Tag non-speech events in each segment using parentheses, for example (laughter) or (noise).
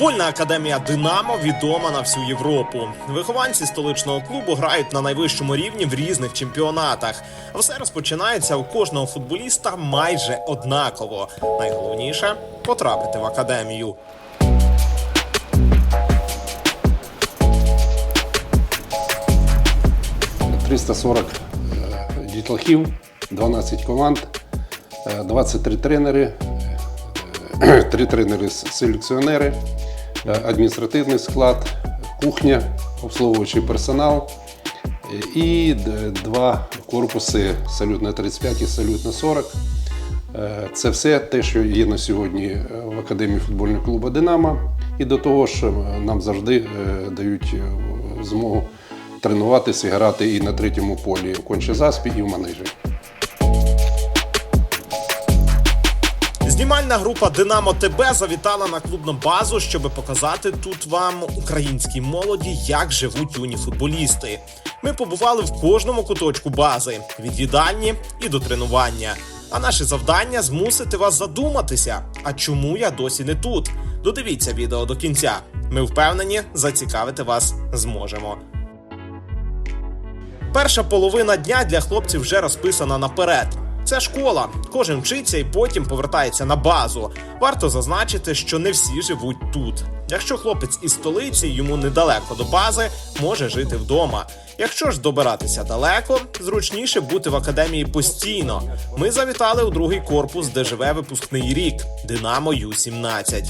Футбольна академія Динамо відома на всю Європу. Вихованці столичного клубу грають на найвищому рівні в різних чемпіонатах. Все розпочинається у кожного футболіста майже однаково. Найголовніше потрапити в академію. – 340 е, дітлахів, 12 команд, е, 23 тренери, 3 тренери-селекціонери, е, адміністративний склад, кухня, обслуговуючий персонал е, і два корпуси салют на 35 і салют на 40. Е, Це все те, що є на сьогодні е, в Академії футбольного клубу Динамо. І до того ж, е, нам завжди е, дають е, змогу тренуватися і грати і на третьому полі в кончезаспі, і в манежі. Знімальна група Динамо ТБ завітала на клубну базу, щоб показати тут вам українській молоді, як живуть юні футболісти. Ми побували в кожному куточку бази від їдальні і до тренування. А наше завдання змусити вас задуматися. А чому я досі не тут? Додивіться відео до кінця. Ми впевнені, зацікавити вас зможемо. Перша половина дня для хлопців вже розписана наперед. Це школа. Кожен вчиться і потім повертається на базу. Варто зазначити, що не всі живуть тут. Якщо хлопець із столиці, йому недалеко до бази, може жити вдома. Якщо ж добиратися далеко, зручніше бути в академії постійно. Ми завітали у другий корпус, де живе випускний рік Динамо Ю-17.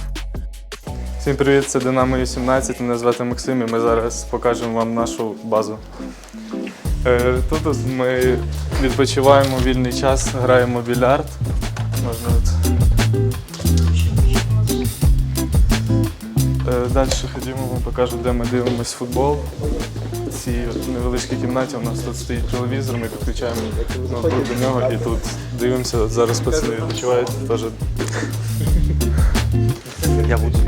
Всім привіт, це Динамо Ю-17, мене звати Максим і ми зараз покажемо вам нашу базу. Е, Тут ми відпочиваємо вільний час, граємо більярд. Можна. Е, Далі ходімо, вам покажу, де ми дивимося футбол. В цій невеличкій кімнаті у нас тут стоїть телевізор, ми підключаємо ноутбук до нього і тут дивимося. От зараз пацани відпочивають теж. Я буду.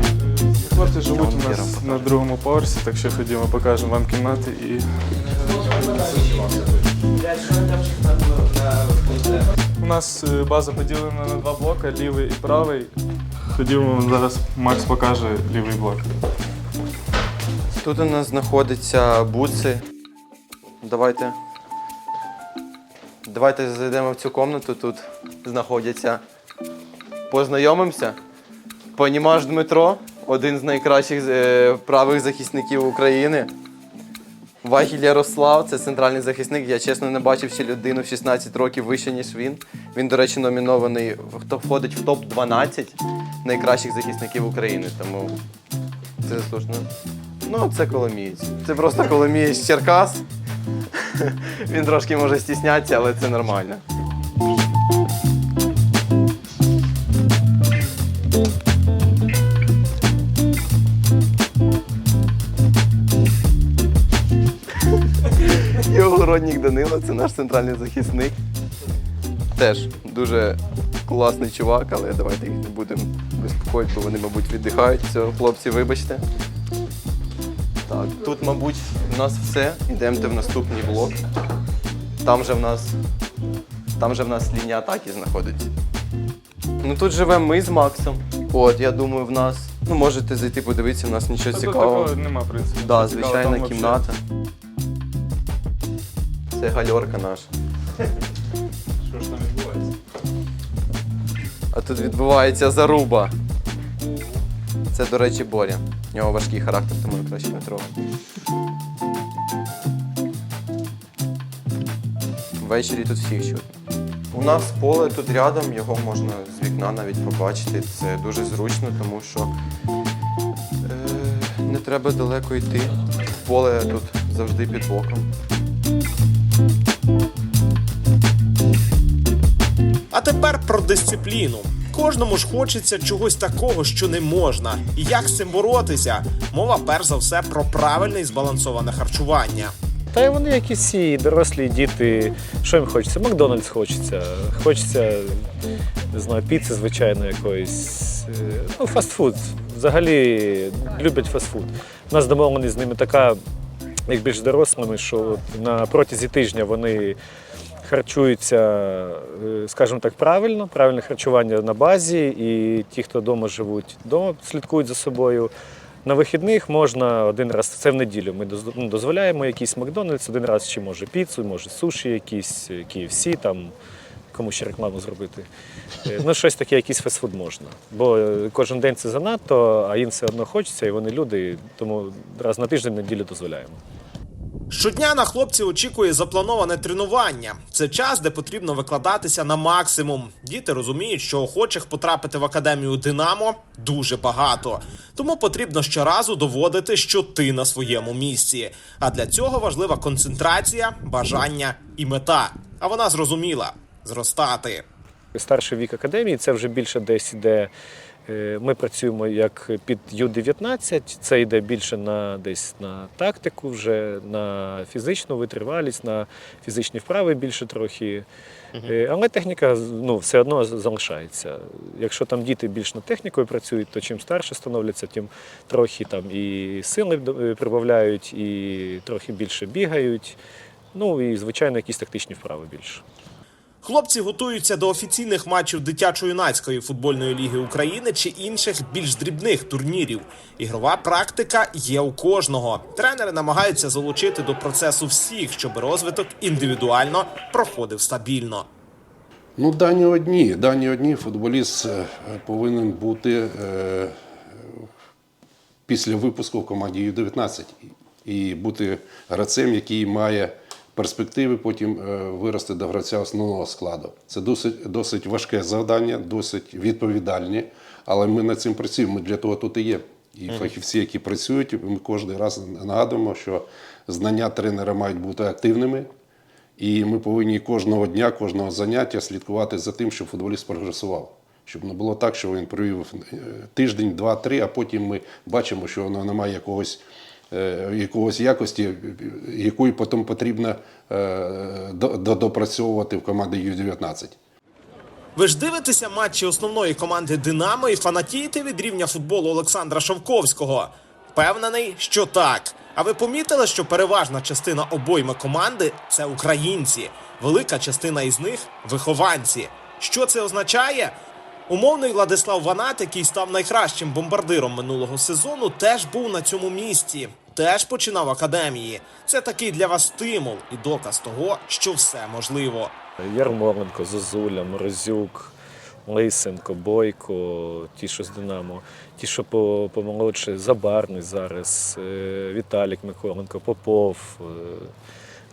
Хлопці живуть у нас на другому поверсі, так що ходімо, покажемо вам кімнати і. У нас е, база поділена на два блоки, лівий і правий. Ходімо, зараз Макс покаже лівий блок. Тут у нас знаходяться буци. Давайте. Давайте зайдемо в цю кімнату. Тут знаходяться. Познайомимося. Понімаш Дмитро, один з найкращих е, правих захисників України. Вагіль Ярослав, це центральний захисник. Я чесно не бачив ще людину в 16 років вище, ніж він. Він, до речі, номінований, хто входить в топ-12 найкращих захисників України. Тому це заслужено. Ну, це Коломієць. Це просто Коломієць Черкас. (laughs) Він трошки може стіснятися, але це нормально. Данило, це наш центральний захисник. Теж дуже класний чувак, але давайте їх не будемо безпокоїти, бо вони, мабуть, віддихають. Все, хлопці, вибачте. Так, тут, мабуть, у нас все. Йдемте в наступний блок. Там же в нас. Там же в нас лінія атаки знаходиться. Ну тут живемо ми з Максом. От, я думаю, в нас. Ну, можете зайти подивитися, в нас нічого Тут цікавого. такого нема, в принципі. Да, звичайна кімната. Це гальорка наша. Що ж там відбувається? А тут відбувається заруба. Це, до речі, Боря. У нього важкий характер, тому я краще не трогаю. Ввечері тут всіх чути. У нас поле тут рядом, його можна з вікна навіть побачити. Це дуже зручно, тому що е, не треба далеко йти. Поле тут завжди під боком. Тепер про дисципліну. Кожному ж хочеться чогось такого, що не можна. І як з цим боротися? Мова перш за все про правильне і збалансоване харчування. Та й вони якісь всі дорослі діти. Що їм хочеться? Макдональдс хочеться. Хочеться, не знаю, піци, звичайно, якоїсь. Е, Ну, фастфуд. Взагалі люблять фастфуд. У нас домовленість з ними така, як більш дорослими, що на протязі тижня вони харчуються, е, скажімо так, правильно, правильне харчування на базі, і ті, хто вдома живуть, вдома слідкують за собою. На вихідних можна один раз, це в неділю. Ми ну, дозволяємо якийсь Макдональдс, один раз чи може піцу, може суші, якісь е, KFC, там кому ще рекламу зробити. Е, Ну, щось таке, якийсь фастфуд можна. Бо кожен день це занадто, а їм все одно хочеться, і вони люди, тому раз на тиждень неділю дозволяємо. Щодня на хлопців очікує заплановане тренування. Це час, де потрібно викладатися на максимум. Діти розуміють, що охочих потрапити в академію Динамо дуже багато. Тому потрібно щоразу доводити, що ти на своєму місці. А для цього важлива концентрація, бажання і мета. А вона зрозуміла зростати. Старший вік академії це вже більше десь іде. Е, Ми працюємо як під Ю-19, це йде більше на десь на тактику, вже на фізичну витривалість, на фізичні вправи більше трохи. Е, Але техніка ну, все одно залишається. Якщо там діти більш над технікою працюють, то чим старше становляться, тим трохи там і сили е, прибавляють, і трохи більше бігають. Ну і звичайно, якісь тактичні вправи більше. Хлопці готуються до офіційних матчів дитячо-юнацької футбольної ліги України чи інших більш дрібних турнірів. Ігрова практика є у кожного. Тренери намагаються залучити до процесу всіх, щоб розвиток індивідуально проходив стабільно. Ну, дані одні. Дані одні. Футболіст е, повинен бути е, після випуску в команді Ю-19 і бути гравцем, який має перспективи потім е, вирости до гравця основного складу. Це досить, досить важке завдання, досить відповідальне, але ми над цим працюємо. Ми для того тут і є. І фахівці, які працюють, ми кожен раз нагадуємо, що знання тренера мають бути активними. І ми повинні кожного дня, кожного заняття слідкувати за тим, щоб футболіст прогресував. Щоб не було так, що він провів е, тиждень, два, три, а потім ми бачимо, що воно не має якогось, якогось якості, е, якої потім потрібно е, до- до- допрацьовувати в команді Ю-19. Ви ж дивитеся матчі основної команди Динамо і фанатієте від рівня футболу Олександра Шовковського? Впевнений, що так. А ви помітили, що переважна частина обойми команди це українці. Велика частина із них вихованці. Що це означає? Умовний Владислав Ванат, який став найкращим бомбардиром минулого сезону, теж був на цьому місці, теж починав академії. Це такий для вас стимул і доказ того, що все можливо. Ярмоленко, Зозуля, Морозюк, Лисенко, Бойко, ті, що з Динамо, ті, що по- помолодше, Забарний зараз, е, Віталік Миколенко, Попов, е,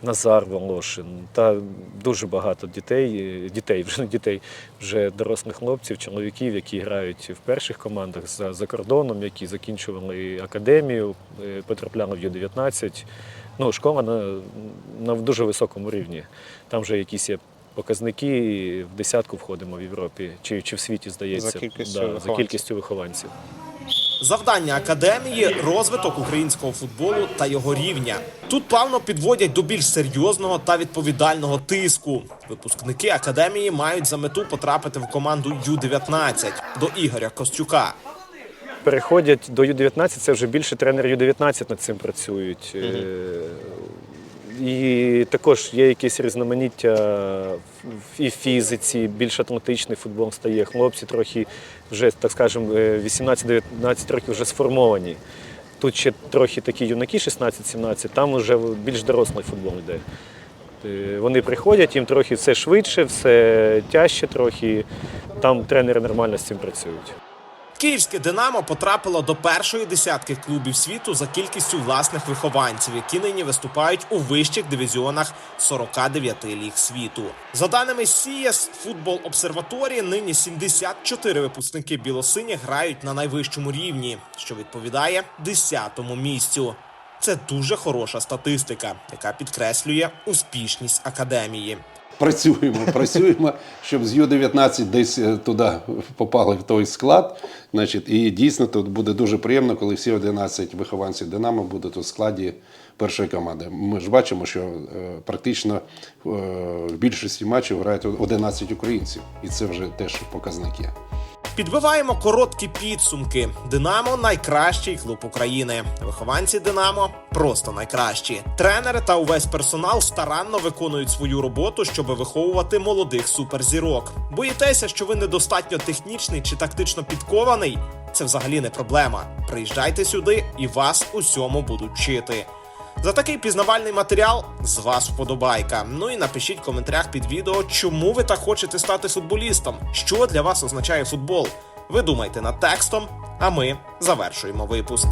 Назар Волошин. Та дуже багато дітей, е, дітей, вже не (laughs) дітей, вже дорослих хлопців, чоловіків, які грають в перших командах за, за кордоном, які закінчували академію, е, потрапляли в Ю-19. Ну, школа на, на дуже високому рівні. Там вже якісь є показники, в десятку входимо в Європі чи, чи в світі, здається, За кількістю да, за кількістю вихованців. Завдання академії розвиток українського футболу та його рівня. Тут плавно підводять до більш серйозного та відповідального тиску. Випускники академії мають за мету потрапити в команду Ю-19 до Ігоря Костюка. Переходять до Ю-19, це вже більше тренери Ю-19 над цим працюють. Е, І також є якесь різноманіття і в фізиці, більш атлантичний футбол стає. Хлопці трохи вже, так скажемо, е, 18-19 років вже сформовані. Тут ще трохи такі юнаки, 16-17, там вже більш дорослий футбол йде. Е, Вони приходять, їм трохи все швидше, все тяжче трохи. Там тренери нормально з цим працюють. Київське Динамо потрапило до першої десятки клубів світу за кількістю власних вихованців, які нині виступають у вищих дивізіонах 49 ліг світу. За даними CS Football Observatory, нині 74 випускники білосині грають на найвищому рівні, що відповідає 10-му місцю. Це дуже хороша статистика, яка підкреслює успішність академії. Працюємо, працюємо, щоб з Ю-19 десь е, туди попали в той склад. Значить, і дійсно тут буде дуже приємно, коли всі 11 вихованців Динамо будуть у складі першої команди. Ми ж бачимо, що е, практично е, в більшості матчів грають 11 українців, і це вже теж показники. Підбиваємо короткі підсумки. Динамо найкращий клуб України. Вихованці Динамо просто найкращі. Тренери та увесь персонал старанно виконують свою роботу, щоб виховувати молодих суперзірок. Боїтеся, що ви недостатньо технічний чи тактично підкований? Це взагалі не проблема. Приїжджайте сюди і вас усьому будуть вчити. За такий пізнавальний матеріал з вас вподобайка. Ну і напишіть в коментарях під відео, чому ви так хочете стати футболістом, що для вас означає футбол. Ви думайте над текстом, а ми завершуємо випуск.